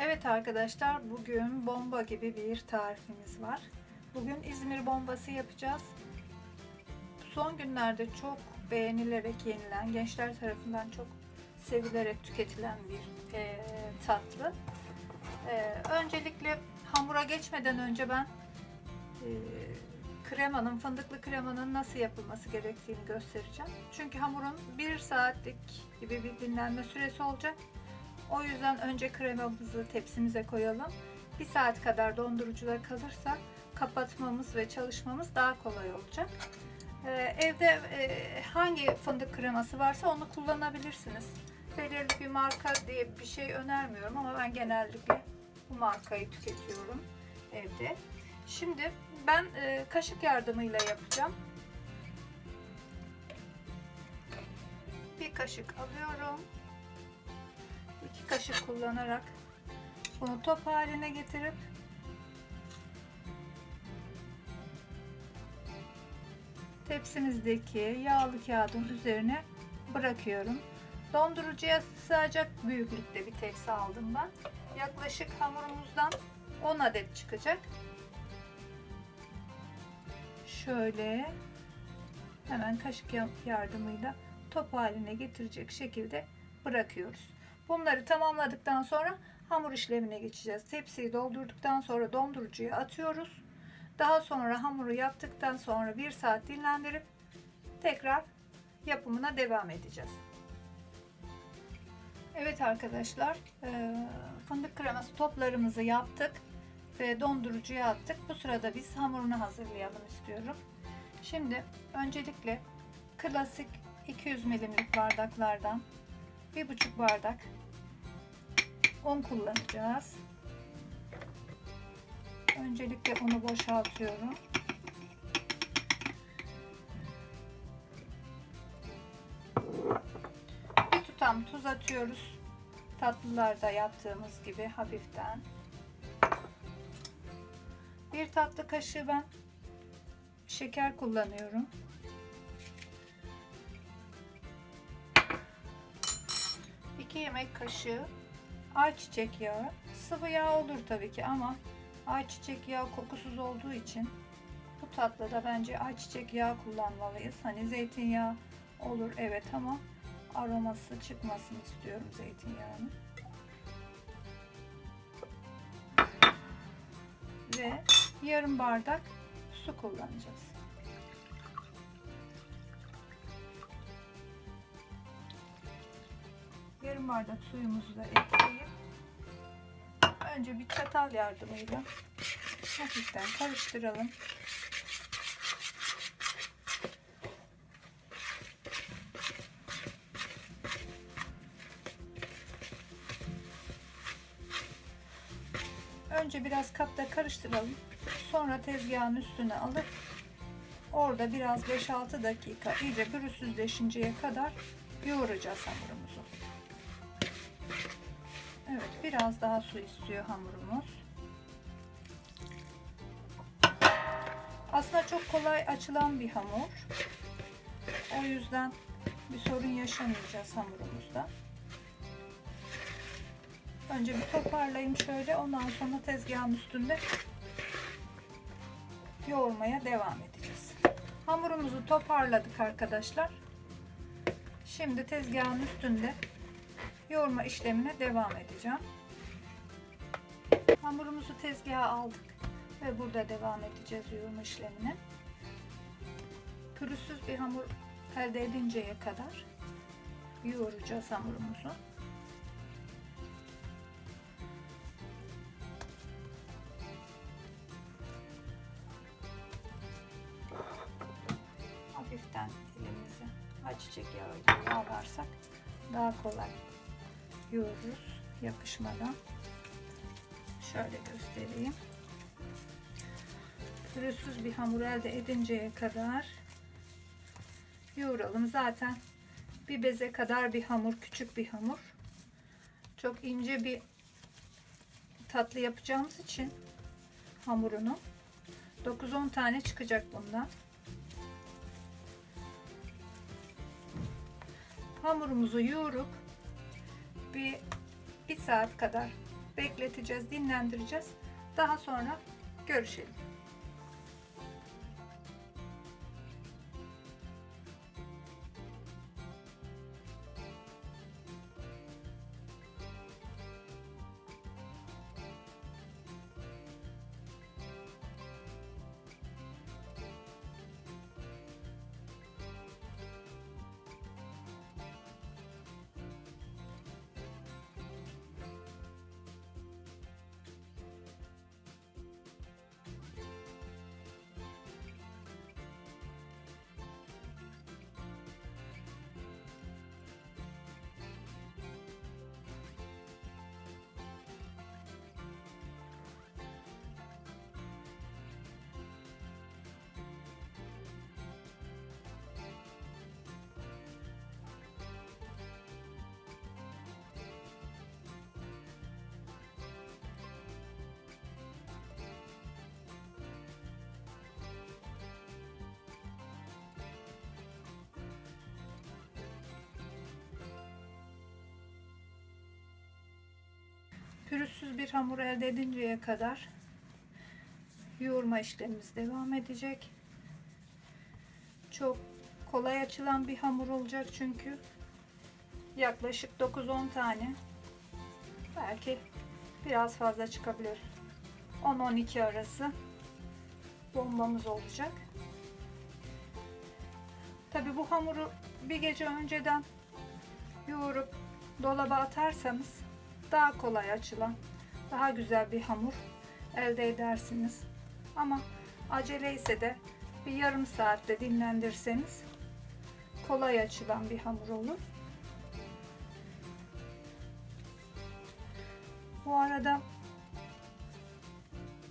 Evet arkadaşlar bugün bomba gibi bir tarifimiz var. Bugün İzmir bombası yapacağız. Son günlerde çok beğenilerek yenilen, gençler tarafından çok sevilerek tüketilen bir eee, tatlı. Eee, öncelikle hamura geçmeden önce ben eee, kremanın, fındıklı kremanın nasıl yapılması gerektiğini göstereceğim. Çünkü hamurun bir saatlik gibi bir dinlenme süresi olacak. O yüzden önce kremamızı tepsimize koyalım. Bir saat kadar dondurucuda kalırsa kapatmamız ve çalışmamız daha kolay olacak. Ee, evde e, hangi fındık kreması varsa onu kullanabilirsiniz. Belirli bir marka diye bir şey önermiyorum ama ben genellikle bu markayı tüketiyorum evde. Şimdi ben e, kaşık yardımıyla yapacağım. Bir kaşık alıyorum. İki kaşık kullanarak bunu top haline getirip tepsimizdeki yağlı kağıdın üzerine bırakıyorum. Dondurucuya sığacak büyüklükte bir tepsi aldım ben. Yaklaşık hamurumuzdan 10 adet çıkacak. Şöyle hemen kaşık yardımıyla top haline getirecek şekilde bırakıyoruz. Bunları tamamladıktan sonra hamur işlemine geçeceğiz. Tepsiyi doldurduktan sonra dondurucuya atıyoruz. Daha sonra hamuru yaptıktan sonra bir saat dinlendirip tekrar yapımına devam edeceğiz. Evet arkadaşlar e, fındık kreması toplarımızı yaptık ve dondurucuya attık. Bu sırada biz hamurunu hazırlayalım istiyorum. Şimdi öncelikle klasik 200 milimlik bardaklardan bir buçuk bardak un kullanacağız. Öncelikle unu boşaltıyorum. Bir tutam tuz atıyoruz. Tatlılarda yaptığımız gibi hafiften. Bir tatlı kaşığı ben şeker kullanıyorum. 2 yemek kaşığı ayçiçek yağı. Sıvı yağ olur tabii ki ama ayçiçek yağı kokusuz olduğu için bu tatlıda bence ayçiçek yağı kullanmalıyız. Hani zeytinyağı olur evet ama aroması çıkmasın istiyorum zeytinyağının. Ve yarım bardak su kullanacağız. Yarım bardak suyumuzu da ekleyip önce bir çatal yardımıyla hafiften karıştıralım. Önce biraz kapta karıştıralım. Sonra tezgahın üstüne alıp orada biraz 5-6 dakika iyice pürüzsüzleşinceye kadar yoğuracağız hamurumuzu. Evet biraz daha su istiyor hamurumuz. Aslında çok kolay açılan bir hamur. O yüzden bir sorun yaşamayacağız hamurumuzda. Önce bir toparlayayım şöyle. Ondan sonra tezgahın üstünde yoğurmaya devam edeceğiz. Hamurumuzu toparladık arkadaşlar. Şimdi tezgahın üstünde yoğurma işlemine devam edeceğim. Hamurumuzu tezgaha aldık ve burada devam edeceğiz yoğurma işlemine. Pürüzsüz bir hamur elde edinceye kadar yoğuracağız hamurumuzu. Hafiften elimizi ayçiçek yağıyla yağlarsak daha kolay yoğururuz yapışmadan. Şöyle göstereyim. Pürüzsüz bir hamur elde edinceye kadar yoğuralım. Zaten bir beze kadar bir hamur, küçük bir hamur. Çok ince bir tatlı yapacağımız için hamurunu 9-10 tane çıkacak bundan. Hamurumuzu yoğurup bir bir saat kadar bekleteceğiz, dinlendireceğiz. Daha sonra görüşelim. Pürüzsüz bir hamur elde edinceye kadar yoğurma işlemimiz devam edecek. Çok kolay açılan bir hamur olacak çünkü yaklaşık 9-10 tane belki biraz fazla çıkabilir. 10-12 arası bombamız olacak. Tabi bu hamuru bir gece önceden yoğurup dolaba atarsanız daha kolay açılan, daha güzel bir hamur elde edersiniz. Ama acele ise de bir yarım saatte dinlendirseniz kolay açılan bir hamur olur. Bu arada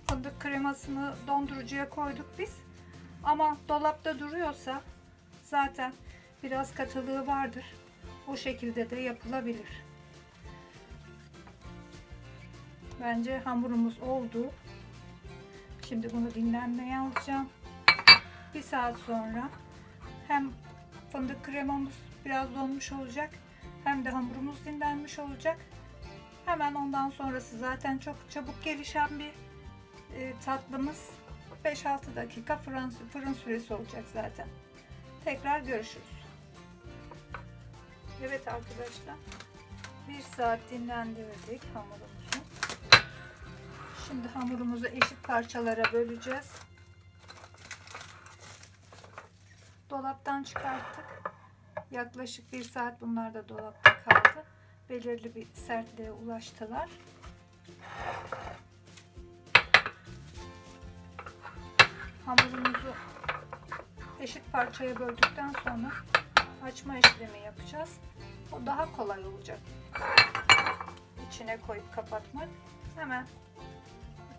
fındık kremasını dondurucuya koyduk biz. Ama dolapta duruyorsa zaten biraz katılığı vardır. O şekilde de yapılabilir. Bence hamurumuz oldu. Şimdi bunu dinlenmeye alacağım. Bir saat sonra hem fındık kremamız biraz donmuş olacak hem de hamurumuz dinlenmiş olacak. Hemen ondan sonrası zaten çok çabuk gelişen bir e, tatlımız. 5-6 dakika fırın, fırın süresi olacak zaten. Tekrar görüşürüz. Evet arkadaşlar. Bir saat dinlendirdik hamurumuzu. Şimdi hamurumuzu eşit parçalara böleceğiz. Dolaptan çıkarttık. Yaklaşık bir saat bunlar da dolapta kaldı. Belirli bir sertliğe ulaştılar. Hamurumuzu eşit parçaya böldükten sonra açma işlemi yapacağız. O daha kolay olacak. İçine koyup kapatmak. Hemen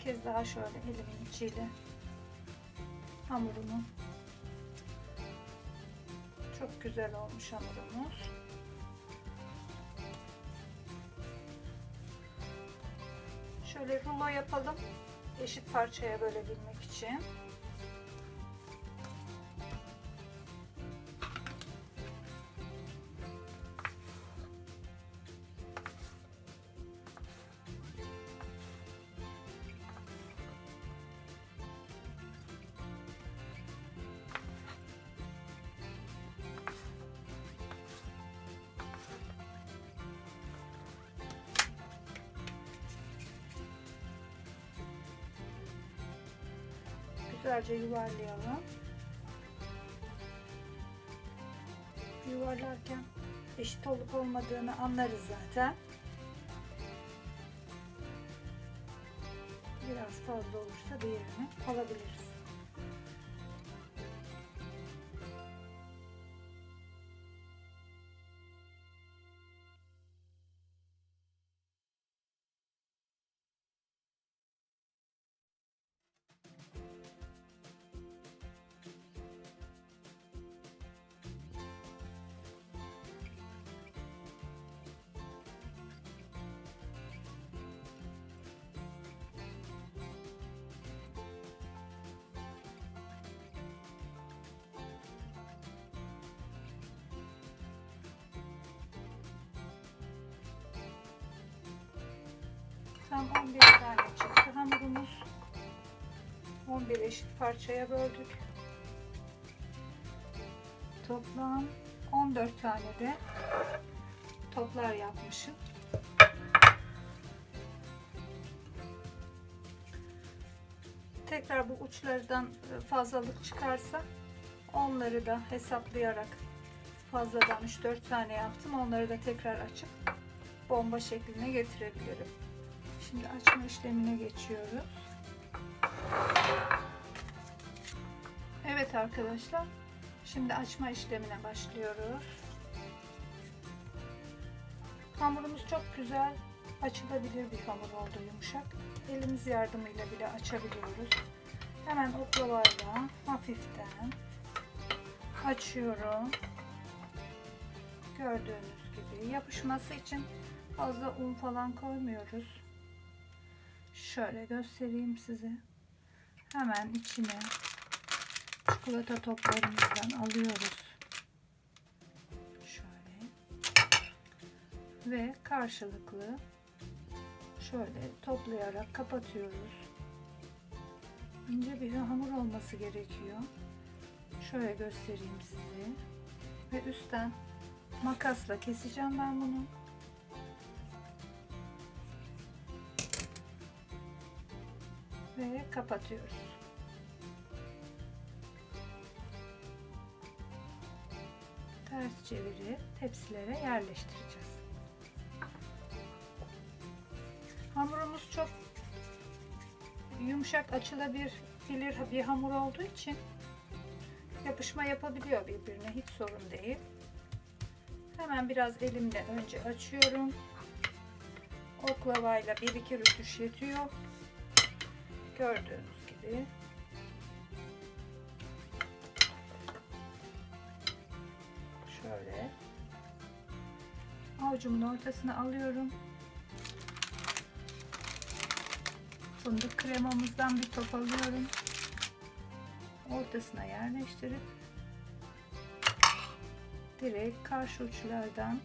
kez daha şöyle elimin içiyle hamurumu çok güzel olmuş hamurumuz. Şöyle rulo yapalım. Eşit parçaya bölebilmek için. Güzelce yuvarlayalım. Yuvarlarken eşit olup olmadığını anlarız zaten. Biraz fazla olursa diğerini alabiliriz. Tam 11 tane çıktı hamurumuz. 11 eşit parçaya böldük. Toplam 14 tane de toplar yapmışım. Tekrar bu uçlardan fazlalık çıkarsa onları da hesaplayarak fazladan 3-4 tane yaptım. Onları da tekrar açıp bomba şekline getirebilirim. Şimdi açma işlemine geçiyoruz. Evet arkadaşlar. Şimdi açma işlemine başlıyoruz. Hamurumuz çok güzel açılabilir bir hamur oldu yumuşak. Elimiz yardımıyla bile açabiliyoruz. Hemen oklavayla hafiften açıyorum. Gördüğünüz gibi yapışması için fazla un falan koymuyoruz. Şöyle göstereyim size. Hemen içine çikolata toplarımızdan alıyoruz. Şöyle. Ve karşılıklı şöyle toplayarak kapatıyoruz. İnce bir hamur olması gerekiyor. Şöyle göstereyim size. Ve üstten makasla keseceğim ben bunu. Ve kapatıyoruz. Ters çevirip tepsilere yerleştireceğiz. Hamurumuz çok yumuşak açılabilir bir hamur olduğu için yapışma yapabiliyor birbirine hiç sorun değil. Hemen biraz elimle önce açıyorum. Oklavayla bir iki rütüş yetiyor. Gördüğünüz gibi. Şöyle. Avucumun ortasına alıyorum. Fındık kremamızdan bir top alıyorum. Ortasına yerleştirip direkt karşı uçlardan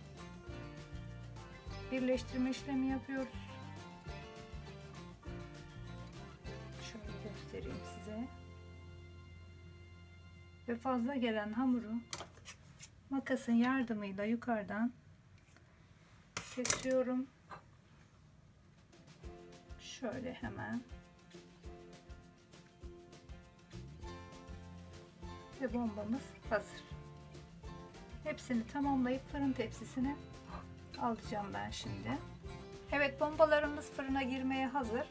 birleştirme işlemi yapıyoruz. Ve fazla gelen hamuru makasın yardımıyla yukarıdan kesiyorum. Şöyle hemen ve bombamız hazır. Hepsini tamamlayıp fırın tepsisine alacağım ben şimdi. Evet bombalarımız fırına girmeye hazır.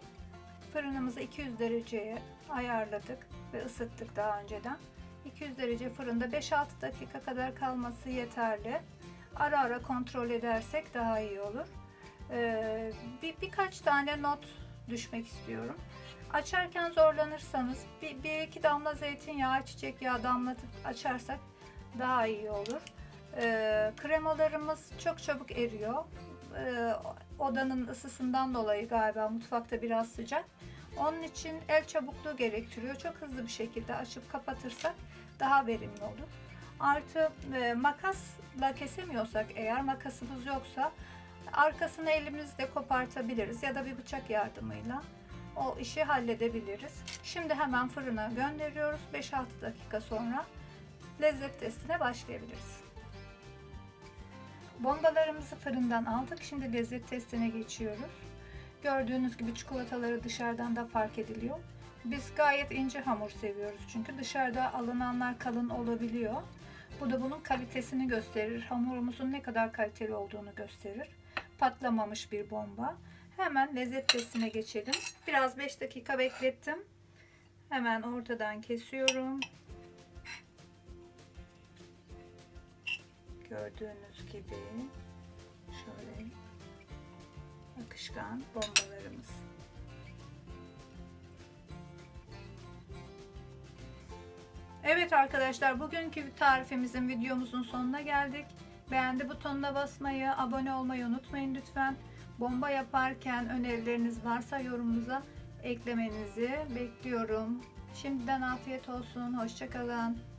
Fırınımızı 200 dereceye ayarladık ve ısıttık daha önceden. 200 derece fırında 5-6 dakika kadar kalması yeterli. Ara ara kontrol edersek daha iyi olur. Ee, bir, birkaç tane not düşmek istiyorum. Açarken zorlanırsanız bir, bir iki damla zeytinyağı, çiçek yağı damlatıp açarsak daha iyi olur. Ee, kremalarımız çok çabuk eriyor. Ee, odanın ısısından dolayı galiba mutfakta biraz sıcak. Onun için el çabukluğu gerektiriyor. Çok hızlı bir şekilde açıp kapatırsak daha verimli olur. Artı e, makasla kesemiyorsak eğer makasımız yoksa arkasını elimizle kopartabiliriz ya da bir bıçak yardımıyla o işi halledebiliriz. Şimdi hemen fırına gönderiyoruz. 5-6 dakika sonra lezzet testine başlayabiliriz. Bombalarımızı fırından aldık. Şimdi lezzet testine geçiyoruz. Gördüğünüz gibi çikolataları dışarıdan da fark ediliyor. Biz gayet ince hamur seviyoruz çünkü dışarıda alınanlar kalın olabiliyor. Bu da bunun kalitesini gösterir. Hamurumuzun ne kadar kaliteli olduğunu gösterir. Patlamamış bir bomba. Hemen lezzet testine geçelim. Biraz 5 dakika beklettim. Hemen ortadan kesiyorum. Gördüğünüz gibi şöyle akışkan bombalarımız. Evet arkadaşlar bugünkü tarifimizin videomuzun sonuna geldik. Beğendi butonuna basmayı, abone olmayı unutmayın lütfen. Bomba yaparken önerileriniz varsa yorumunuza eklemenizi bekliyorum. Şimdiden afiyet olsun. Hoşçakalın.